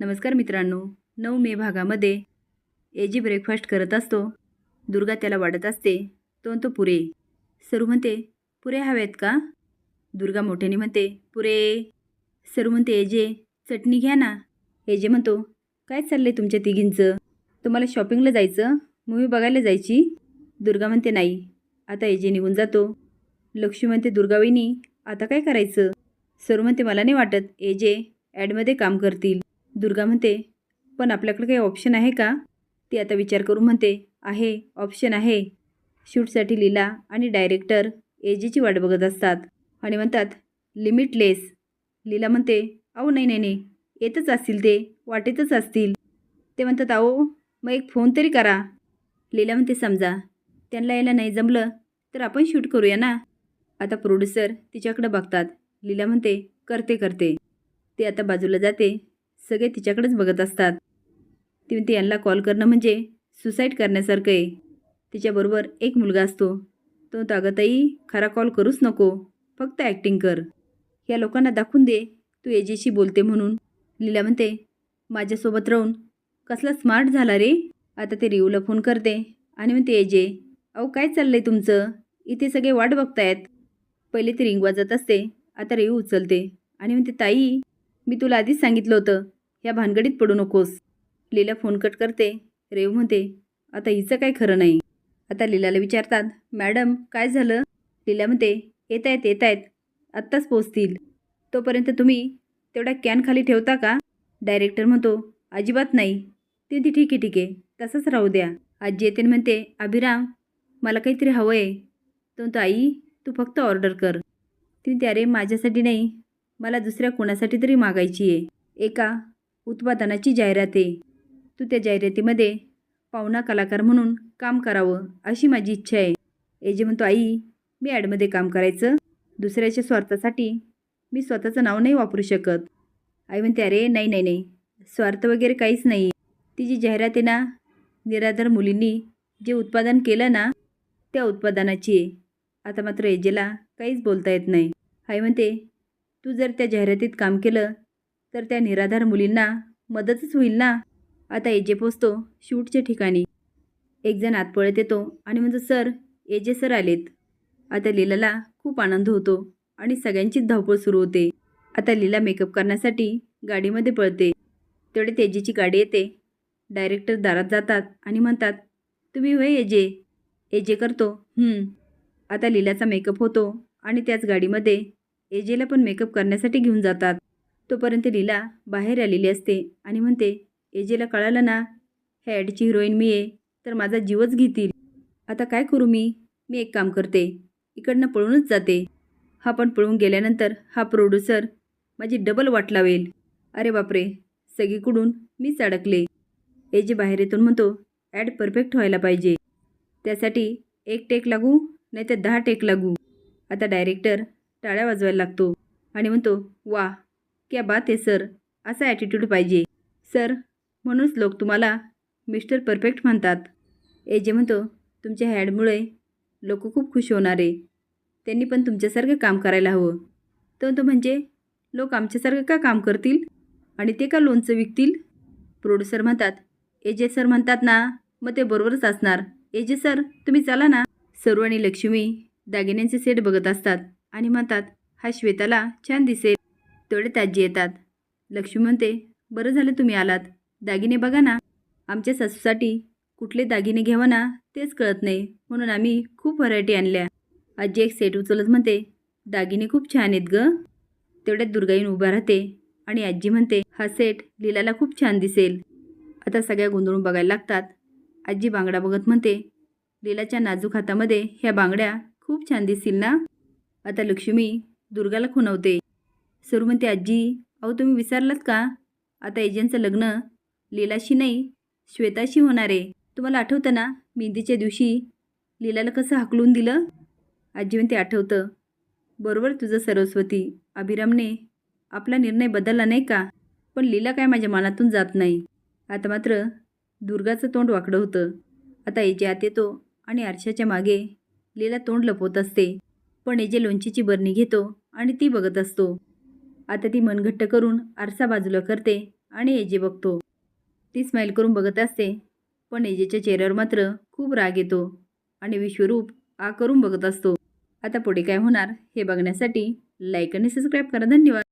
नमस्कार मित्रांनो नऊ मे भागामध्ये ए जी ब्रेकफास्ट करत असतो. दुर्गा त्याला वाढत असते. तो तो पुरे. सरू म्हणते पुरे हवेत का? दुर्गा मोठ्याने म्हणते पुरे. सरू म्हणते एजे चटणी घ्या ना. एजे म्हणतो काय चाललंय तुमच्या तिघींचं? तुम्हाला शॉपिंगला जायचं? मूवी बघायला जायची? दुर्गा म्हणते नाही. आता एजे निघून जातो. लक्ष्मी म्हणते दुर्गावहिनी आता काय करायचं? सरू म्हणते मला नाही वाटत. एजे ॲडमध्ये काम करतील. दुर्गा म्हणते पण आपल्याकडे काही ऑप्शन आहे का? ती आता विचार करून म्हणते आहे ऑप्शन आहे. शूटसाठी लीला आणि डायरेक्टर एजेची वाट बघत असतात आणि म्हणतात लिमिटलेस लीला म्हणते अहो नाही नाही नाही येतच असतील ते वाटेतच असतील. ते म्हणतात अहो मग एक फोन तरी करा. लीला म्हणते समजा त्यांना यायला नाही जमलं तर आपण शूट करूया ना. आता प्रोड्युसर तिच्याकडे बघतात. लीला म्हणते करते करते. ते आता बाजूला जाते. सगळे तिच्याकडेच बघत असतात. ती म्हणते यांना कॉल करणं म्हणजे सुसाईड करण्यासारखं आहे. तिच्याबरोबर एक मुलगा असतो. तो तागताई खरा कॉल करूच नको. फक्त ॲक्टिंग कर. या लोकांना दाखवून दे. तू एजेशी बोलते म्हणून. लीला म्हणते माझ्यासोबत राहून कसला स्मार्ट झाला रे. आता ते रिऊला फोन करते. आणि म्हणते एजे अहो काय चाललंय तुमचं? इथे सगळे वाट बघतायत. पहिले ते रिंग वाजत असते. आता रेऊ उचलते. आणि म्हणते ताई मी तुला आधीच सांगितलं होतं. ह्या भानगडीत पडू नकोस. लीला फोन कट करते. रेव म्हणते आता हिचं काय खरं नाही. आता लीलाला विचारतात मॅडम काय झालं? लीला म्हणते येत आहेत येत आहेत. आत्ताच पोचतील तोपर्यंत तुम्ही तेवढा कॅन खाली ठेवता का? डायरेक्टर म्हणतो अजिबात नाही. ते ती ठीक आहे ठीक आहे. तसंच राहू द्या. आजी येते म्हणते अभिराम मला काहीतरी हवं आहे. तो म्हणतो आई तू फक्त ऑर्डर कर. ती अरे माझ्यासाठी नाही. मला दुसऱ्या कोणासाठी तरी मागायची आहे. एका उत्पादनाची जाहिरात आहे. तू त्या जाहिरातीमध्ये पाहुणा कलाकार म्हणून काम करावं अशी माझी इच्छा आहे. एजे म्हणतो आई मी ॲडमध्ये काम करायचं. दुसऱ्याच्या स्वार्थासाठी मी स्वतःचं नाव नाही वापरू शकत. आई म्हणते अरे नाही नाही नाही. स्वार्थ वगैरे काहीच नाही. ती जी जाहिरात आहे ना निराधार मुलींनी जे उत्पादन केलं ना त्या उत्पादनाची आहे. आता मात्र एजेला काहीच बोलता येत नाही. आई म्हणते तू जर त्या जाहिरातीत काम केलं तर त्या निराधार मुलींना मदतच होईल ना? आता एजे पोचतो शूटच्या ठिकाणी. एक जण आत पळत येतो आणि म्हणतो सर एजे सर आलेत. आता लीलाला खूप आनंद होतो आणि सगळ्यांचीच धावपळ सुरू होते. आता लीला मेकअप करण्यासाठी गाडीमध्ये पळते. तेवढे तेजेची गाडी येते. डायरेक्टर दारात जातात आणि म्हणतात तुम्ही होय एजे एजे करतो आता लीलाचा मेकअप होतो आणि त्याच गाडीमध्ये एजेला पण मेकअप करण्यासाठी घेऊन जातात. तोपर्यंत लीला बाहेर आलेली असते आणि म्हणते एजेला कळालं ना ह्या ॲडची हिरोईन मी आहे तर माझा जीवच घेतील. आता काय करू मी? मी एक काम करते. इकडनं पळूनच जाते. हा पण पळून गेल्यानंतर हा प्रोड्युसर माझी डबल वाट लावेल. अरे बापरे सगळीकडून मीच अडकले. एजे बाहेर येतून म्हणतो ॲड परफेक्ट व्हायला पाहिजे. त्यासाठी एक टेक लागू नाही तर दहा टेक लागू. आता डायरेक्टर टाळ्या वाजवायला लागतो आणि म्हणतो वा क्या बात आहे सर? असा ॲटिट्यूड पाहिजे. सर म्हणूनच लोक तुम्हाला मिस्टर परफेक्ट म्हणतात. एजे म्हणतो तुमच्या हॅडमुळे लोक खूप खुश होणार आहे. त्यांनी पण तुमच्यासारखं काम करायला हवं. तर तो म्हणजे लोक आमच्यासारखं का काम करतील? आणि ते का लोणचं विकतील? प्रोड्युसर म्हणतात एजे सर म्हणतात ना मग ते बरोबरच असणार. एजे सर तुम्ही चला ना. सरू आणि लक्ष्मी दागिन्यांचे सेट बघत असतात आणि म्हणतात हा श्वेताला छान दिसेल. तेवढे ताजी येतात. लक्ष्मी म्हणते बरं झालं तुम्ही आलात. दागिने बघा ना. आमच्या सासूसाठी कुठले दागिने घ्यावा ना तेच कळत नाही. म्हणून आम्ही खूप व्हरायटी आणल्या. आजी एक सेट उचलत म्हणते दागिने खूप छान आहेत ग. तेवढ्यात दुर्गाईन उभा राहते आणि आजी म्हणते हा सेट लीलाला खूप छान दिसेल. आता सगळ्या गोंधळून बघायला लागतात. आजी बांगडा बघत म्हणते लीलाच्या नाजूक हातामध्ये ह्या बांगड्या खूप छान दिसतील ना. आता लक्ष्मी दुर्गाला खुणवते. सरू म्हणते आजी अहो तुम्ही विसरलात का? आता एजंटचं लग्न लीलाशी नाही श्वेताशी होणार आहे. तुम्हाला आठवतं ना मेहंदीच्या दिवशी लीलाला कसं हाकलून दिलं? आजी म्हणते आठवतं. बरोबर तुझं सरस्वती. अभिरामने आपला निर्णय बदलला नाही का? पण लीला काय माझ्या मनातून जात नाही. आता मात्र दुर्गाचं तोंड वाकडं होतं. आता एजे आत येतो आणि आरशाच्या मागे लीला तोंड लपवत असते. पण एजे लोणचीची बरणी घेतो आणि ती बघत असतो. आता ती मनघट्ट करून आरसा बाजूला करते आणि एजे बघतो. ती स्माईल करून बघत असते पण एजेच्या चेहऱ्यावर मात्र खूप राग येतो आणि विश्वरूप आ करून बघत असतो. आता पुढे काय होणार हे बघण्यासाठी लाईक आणि सबस्क्राईब करा. धन्यवाद.